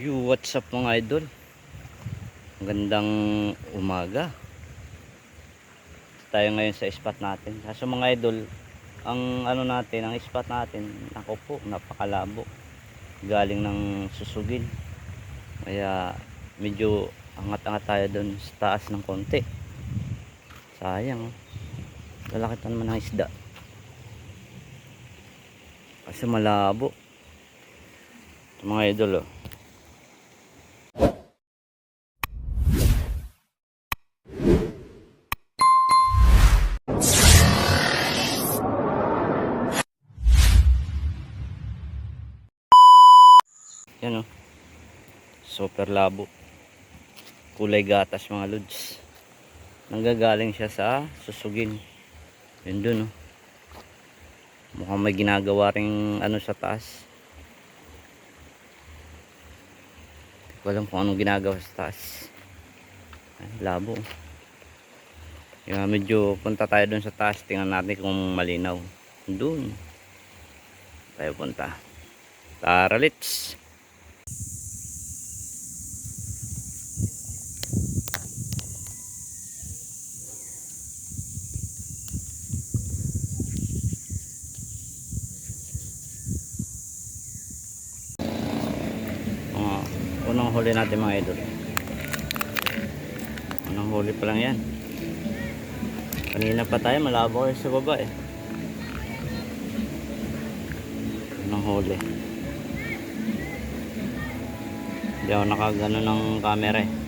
You, what's up mga idol? Magandang umaga. Tayo ngayon sa spot natin. Kaso mga idol, ang ano natin, ang spot natin, ako po, napakalabo. Galing ng susugin. Kaya medyo angat-angat tayo doon sa taas ng konti. Sayang. Lalaki pa naman ng isda. Kasi malabo. Mga idol oh. Yan oh. Super labo. Kulay gatas mga lods. Nanggagaling siya sa susugin. Yun dun oh. Mukhang may ginagawa ring ano sa taas. Hindi ko alam kung anong ginagawa sa taas. Labo. Kaya medyo punta tayo dun sa taas. Tingnan natin kung malinaw. Dun. Tayo punta. Tara, let's. Mga unang huli natin mga idol. Unang huli pa lang yan. Kanina pa tayo, malabo kayo sa baba eh. Unang huli. Hindi ako nakagano ng camera eh.